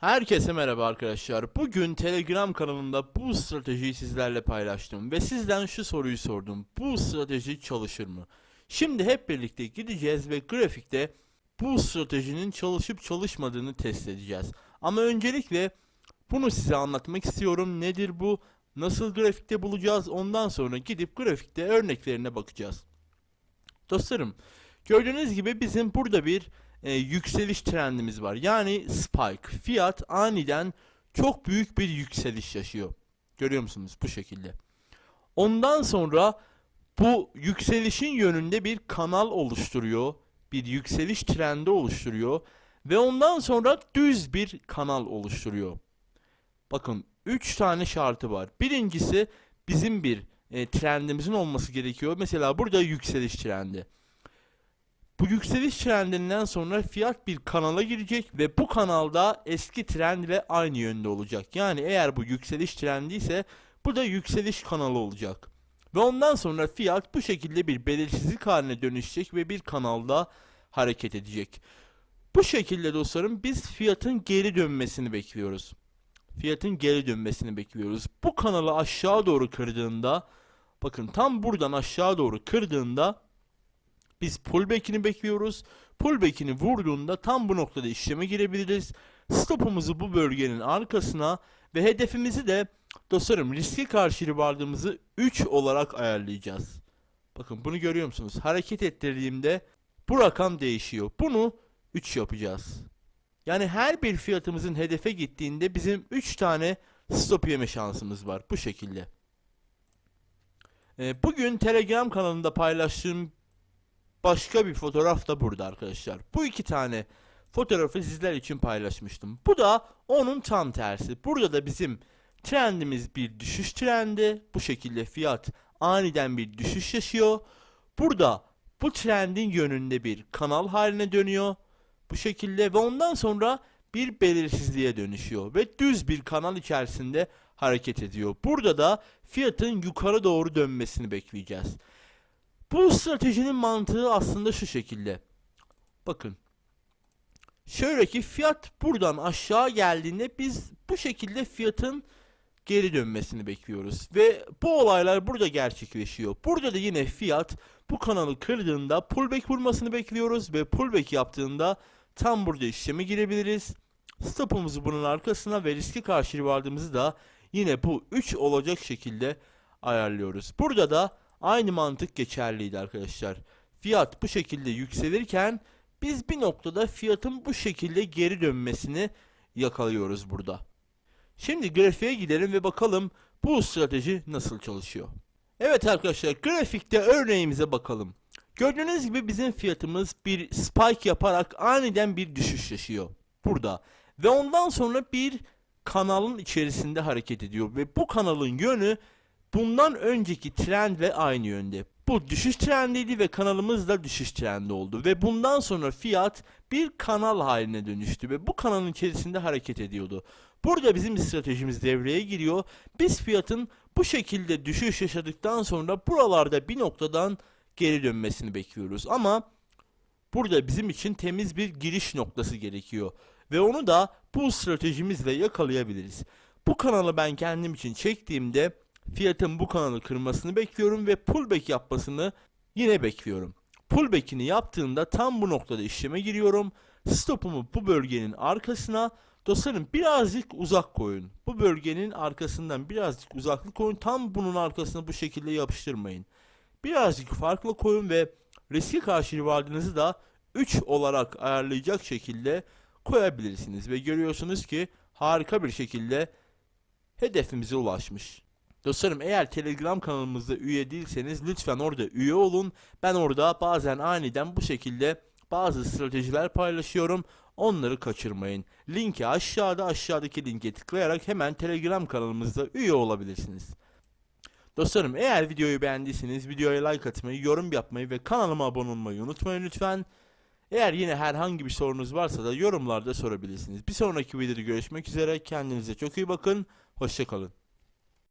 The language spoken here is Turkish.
Herkese merhaba arkadaşlar. Bugün Telegram kanalında bu stratejiyi sizlerle paylaştım ve sizden şu soruyu sordum. Bu strateji çalışır mı? Şimdi hep birlikte gideceğiz ve grafikte bu stratejinin çalışıp çalışmadığını test edeceğiz. Ama öncelikle bunu size anlatmak istiyorum. Nedir bu? Nasıl grafikte bulacağız? Ondan sonra gidip grafikte örneklerine bakacağız. Dostlarım, gördüğünüz gibi bizim burada bir e, yükseliş trendimiz var. Yani spike. Fiyat aniden çok büyük bir yükseliş yaşıyor. Görüyor musunuz? Bu şekilde. Ondan sonra bu yükselişin yönünde bir kanal oluşturuyor. Bir yükseliş trendi oluşturuyor. Ve ondan sonra düz bir kanal oluşturuyor. Bakın 3 tane şartı var. Birincisi bizim bir e, trendimizin olması gerekiyor. Mesela burada yükseliş trendi. Bu yükseliş trendinden sonra fiyat bir kanala girecek ve bu kanalda eski trendle aynı yönde olacak. Yani eğer bu yükseliş trendi ise bu da yükseliş kanalı olacak. Ve ondan sonra fiyat bu şekilde bir belirsizlik haline dönüşecek ve bir kanalda hareket edecek. Bu şekilde dostlarım biz fiyatın geri dönmesini bekliyoruz. Fiyatın geri dönmesini bekliyoruz. Bu kanalı aşağı doğru kırdığında bakın tam buradan aşağı doğru kırdığında biz pullback'ini bekliyoruz. Pullback'ini vurduğunda tam bu noktada işleme girebiliriz. Stopumuzu bu bölgenin arkasına ve hedefimizi de dostlarım riske karşı ribardımızı 3 olarak ayarlayacağız. Bakın bunu görüyor musunuz? Hareket ettirdiğimde bu rakam değişiyor. Bunu 3 yapacağız. Yani her bir fiyatımızın hedefe gittiğinde bizim 3 tane stop yeme şansımız var. Bu şekilde. Ee, Bugün Telegram kanalında paylaştığım başka bir fotoğraf da burada arkadaşlar. Bu iki tane fotoğrafı sizler için paylaşmıştım. Bu da onun tam tersi. Burada da bizim trendimiz bir düşüş trendi. Bu şekilde fiyat aniden bir düşüş yaşıyor. Burada bu trendin yönünde bir kanal haline dönüyor. Bu şekilde ve ondan sonra bir belirsizliğe dönüşüyor ve düz bir kanal içerisinde hareket ediyor. Burada da fiyatın yukarı doğru dönmesini bekleyeceğiz. Bu stratejinin mantığı aslında şu şekilde. Bakın. Şöyle ki fiyat buradan aşağı geldiğinde biz bu şekilde fiyatın geri dönmesini bekliyoruz. Ve bu olaylar burada gerçekleşiyor. Burada da yine fiyat bu kanalı kırdığında pullback vurmasını bekliyoruz ve pullback yaptığında tam burada işleme girebiliriz. Stopumuzu bunun arkasına ve riske karşı vardığımızı da yine bu 3 olacak şekilde ayarlıyoruz. Burada da aynı mantık geçerliydi arkadaşlar. Fiyat bu şekilde yükselirken biz bir noktada fiyatın bu şekilde geri dönmesini yakalıyoruz burada. Şimdi grafiğe gidelim ve bakalım bu strateji nasıl çalışıyor. Evet arkadaşlar grafikte örneğimize bakalım. Gördüğünüz gibi bizim fiyatımız bir spike yaparak aniden bir düşüş yaşıyor. Burada. Ve ondan sonra bir kanalın içerisinde hareket ediyor. Ve bu kanalın yönü bundan önceki trendle aynı yönde. Bu düşüş trendiydi ve kanalımız da düşüş trendi oldu. Ve bundan sonra fiyat bir kanal haline dönüştü ve bu kanalın içerisinde hareket ediyordu. Burada bizim stratejimiz devreye giriyor. Biz fiyatın bu şekilde düşüş yaşadıktan sonra buralarda bir noktadan geri dönmesini bekliyoruz. Ama burada bizim için temiz bir giriş noktası gerekiyor. Ve onu da bu stratejimizle yakalayabiliriz. Bu kanalı ben kendim için çektiğimde fiyatın bu kanalı kırmasını bekliyorum ve pullback yapmasını yine bekliyorum. Pullback'ini yaptığında tam bu noktada işleme giriyorum. Stopumu bu bölgenin arkasına dostlarım birazcık uzak koyun. Bu bölgenin arkasından birazcık uzaklık koyun. Tam bunun arkasına bu şekilde yapıştırmayın. Birazcık farklı koyun ve riske karşı rivardınızı da 3 olarak ayarlayacak şekilde koyabilirsiniz. Ve görüyorsunuz ki harika bir şekilde hedefimize ulaşmış. Dostlarım eğer Telegram kanalımızda üye değilseniz lütfen orada üye olun. Ben orada bazen aniden bu şekilde bazı stratejiler paylaşıyorum. Onları kaçırmayın. Linki aşağıda aşağıdaki linke tıklayarak hemen Telegram kanalımızda üye olabilirsiniz. Dostlarım eğer videoyu beğendiyseniz videoya like atmayı, yorum yapmayı ve kanalıma abone olmayı unutmayın lütfen. Eğer yine herhangi bir sorunuz varsa da yorumlarda sorabilirsiniz. Bir sonraki videoda görüşmek üzere. Kendinize çok iyi bakın. Hoşçakalın.